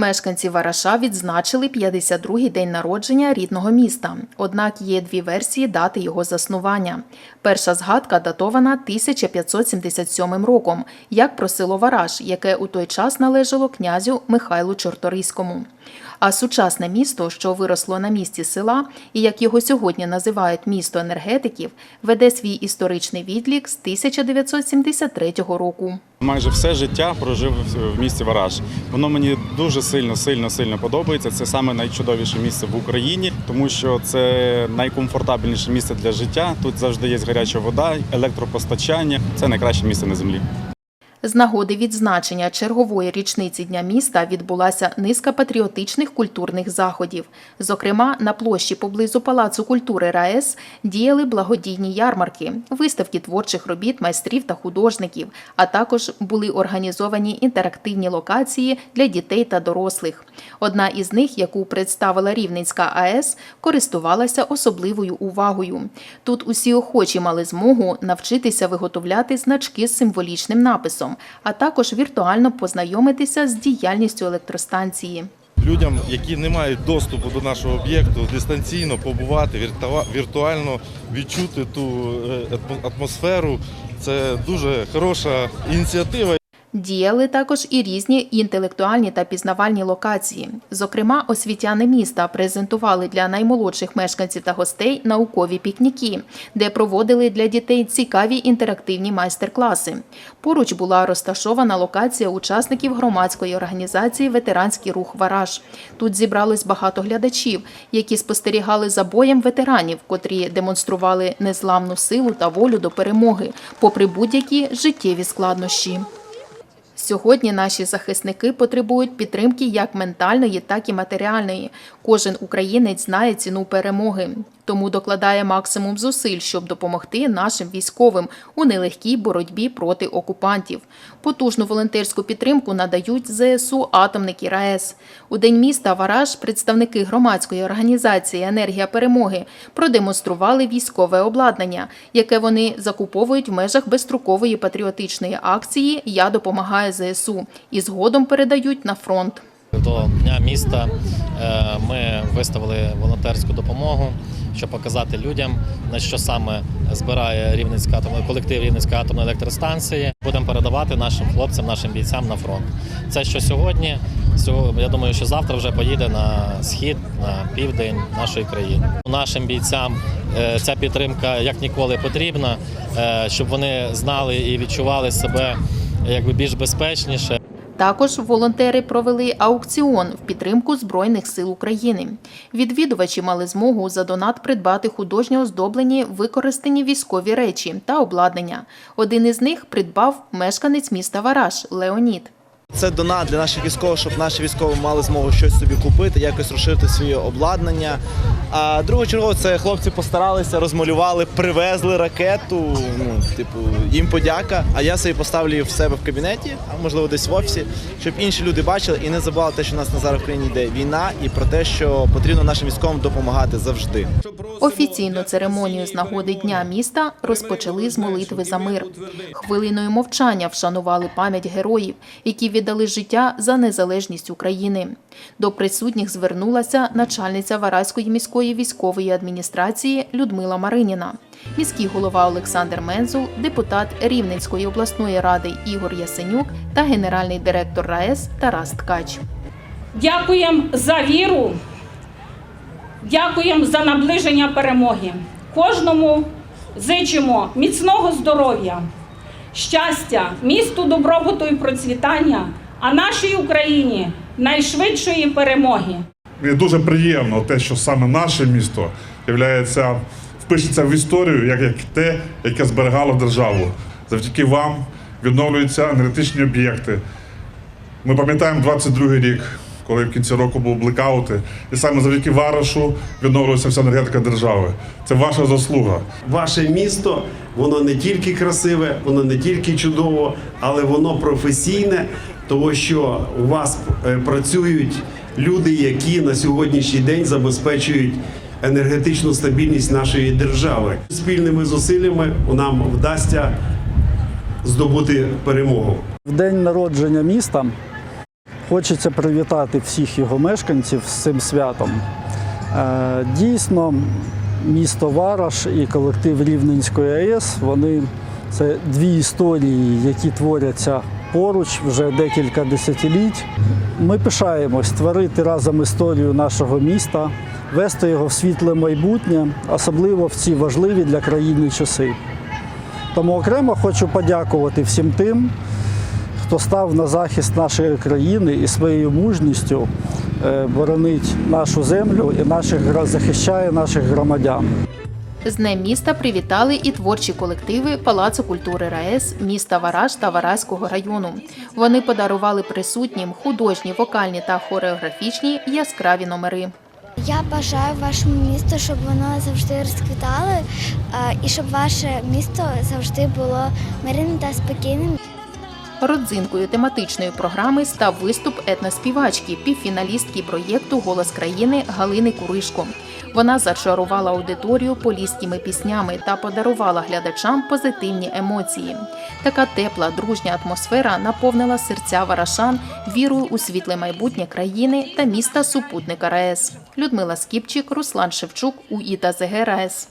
Мешканці Вараша відзначили 52-й день народження рідного міста. Однак є дві версії дати його заснування. Перша згадка датована 1577 роком, як про село Вараш, яке у той час належало князю Михайлу Чорторийському. А сучасне місто, що виросло на місці села, і як його сьогодні називають місто енергетиків, веде свій історичний відлік з 1973 року. Майже все життя прожив в місті Вараж. Воно мені дуже сильно, сильно, сильно подобається. Це саме найчудовіше місце в Україні, тому що це найкомфортабельніше місце для життя. Тут завжди є гаряча вода, електропостачання. Це найкраще місце на землі. З нагоди відзначення чергової річниці Дня міста відбулася низка патріотичних культурних заходів. Зокрема, на площі поблизу Палацу культури РаЕС діяли благодійні ярмарки, виставки творчих робіт майстрів та художників, а також були організовані інтерактивні локації для дітей та дорослих. Одна із них, яку представила Рівненська АЕС, користувалася особливою увагою. Тут усі охочі мали змогу навчитися виготовляти значки з символічним написом, а також віртуально познайомитися з діяльністю електростанції. людям, які не мають доступу до нашого об'єкту, дистанційно побувати, віртуально відчути ту е, атмосферу. Це дуже хороша ініціатива. Діяли також і різні інтелектуальні та пізнавальні локації. Зокрема, освітяни міста презентували для наймолодших мешканців та гостей наукові пікніки, де проводили для дітей цікаві інтерактивні майстер-класи. Поруч була розташована локація учасників громадської організації Ветеранський рух Вараж. Тут зібралось багато глядачів, які спостерігали за боєм ветеранів, котрі демонстрували незламну силу та волю до перемоги, попри будь-які життєві складнощі. Сьогодні наші захисники потребують підтримки як ментальної, так і матеріальної. Кожен українець знає ціну перемоги, тому докладає максимум зусиль, щоб допомогти нашим військовим у нелегкій боротьбі проти окупантів. Потужну волонтерську підтримку надають ЗСУ атомники РаЕС. У день міста Вараж представники громадської організації Енергія перемоги продемонстрували військове обладнання, яке вони закуповують в межах безстрокової патріотичної акції Я допомагаю ЗСУ і згодом передають на фронт. До дня міста е, ми виставили волонтерську допомогу, щоб показати людям, на що саме збирає Рівненська атомна колектив Рівненської атомної електростанції. Будемо передавати нашим хлопцям, нашим бійцям на фронт. Це що сьогодні. сьогодні, Я думаю, що завтра вже поїде на схід, на південь нашої країни. Нашим бійцям е, ця підтримка як ніколи потрібна, е, щоб вони знали і відчували себе якби більш безпечніше. Також волонтери провели аукціон в підтримку Збройних сил України. Відвідувачі мали змогу за донат придбати художньо оздоблені використані військові речі та обладнання. Один із них придбав мешканець міста Вараж Леонід. Це донат для наших військових, щоб наші військові мали змогу щось собі купити, якось розширити своє обладнання. А другочергово це хлопці постаралися, розмалювали, привезли ракету. Ну, типу, їм подяка. А я собі поставлю в себе в кабінеті, а можливо десь в офісі, щоб інші люди бачили і не забували те, що у нас на зараз в країні йде війна, і про те, що потрібно нашим військовим допомагати завжди. Офіційну церемонію з нагоди Дня міста розпочали з молитви за мир. Хвилиною мовчання вшанували пам'ять героїв, які віддали життя за незалежність України. До присутніх звернулася начальниця Вараської міської військової адміністрації Людмила Мариніна. Міський голова Олександр Мензул, депутат Рівненської обласної ради Ігор Ясенюк та генеральний директор РаЕС Тарас Ткач. Дякуємо за віру, дякуємо за наближення перемоги. Кожному зичимо міцного здоров'я, щастя, місту добробуту і процвітання, а нашій Україні найшвидшої перемоги. Мені дуже приємно те, що саме наше місто являється, впишеться в історію як, як те, яке зберегало державу. Завдяки вам відновлюються енергетичні об'єкти. Ми пам'ятаємо 22-й рік, коли в кінці року був блекаути, і саме завдяки Варашу відновлювалася вся енергетика держави. Це ваша заслуга. Ваше місто, воно не тільки красиве, воно не тільки чудово, але воно професійне, тому що у вас е, працюють люди, які на сьогоднішній день забезпечують енергетичну стабільність нашої держави. Спільними зусиллями нам вдасться здобути перемогу. В день народження міста Хочеться привітати всіх його мешканців з цим святом. Е, Дійсно, місто Вараш і колектив Рівненської АЕС вони це дві історії, які творяться поруч вже декілька десятиліть. Ми пишаємось створити разом історію нашого міста, вести його в світле майбутнє, особливо в ці важливі для країни часи. Тому окремо хочу подякувати всім тим, хто став на захист нашої країни і своєю мужністю е, боронить нашу землю і наших захищає наших громадян. З Днем міста привітали і творчі колективи Палацу культури РаЕС, міста Вараж та Варазького району. Вони подарували присутнім художні, вокальні та хореографічні яскраві номери. Я бажаю вашому місту, щоб воно завжди розквітало е, і щоб ваше місто завжди було мирним та спокійним. Родзинкою тематичної програми став виступ етноспівачки, півфіналістки проєкту Голос країни Галини Куришко. Вона зачарувала аудиторію поліськими піснями та подарувала глядачам позитивні емоції. Така тепла, дружня атмосфера наповнила серця варашан вірою у світле майбутнє країни та міста супутника РаЕС. Людмила Скіпчик, Руслан Шевчук, УІТА ЗГ РаЕС.